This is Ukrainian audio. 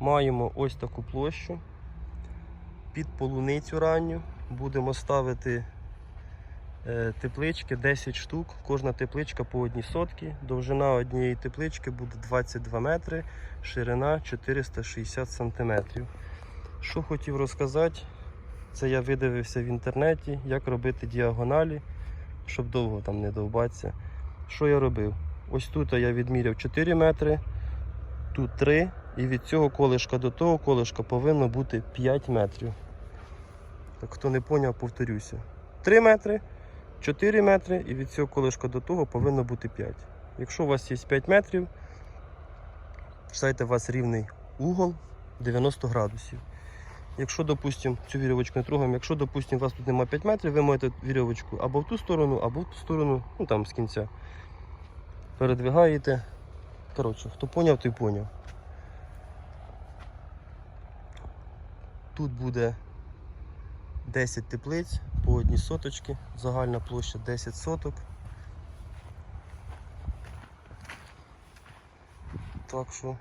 Маємо ось таку площу. Під полуницю ранню будемо ставити е, теплички 10 штук. Кожна тепличка по одній сотки. Довжина однієї теплички буде 22 метри, ширина 460 сантиметрів. Що хотів розказати, це я видивився в інтернеті, як робити діагоналі, щоб довго там не довбатися. Що я робив? Ось тут я відміряв 4 метри, тут 3, і від цього колишка до того колишка повинно бути 5 метрів. Так хто не поняв, повторюся. 3 метри, 4 метри і від цього колишка до того повинно бути 5. Якщо у вас є 5 метрів, вважайте, у вас рівний угол 90 градусів. Якщо, допустимо, цю вірьовочку не трогаємо, якщо, допустимо, у вас тут немає 5 метрів, ви можете вірьовочку або в ту сторону, або в ту сторону, ну там з кінця. Передвигаєте. Коротше, хто поняв, той поняв. Тут буде 10 теплиць по одній соточки, загальна площа 10 соток. Так що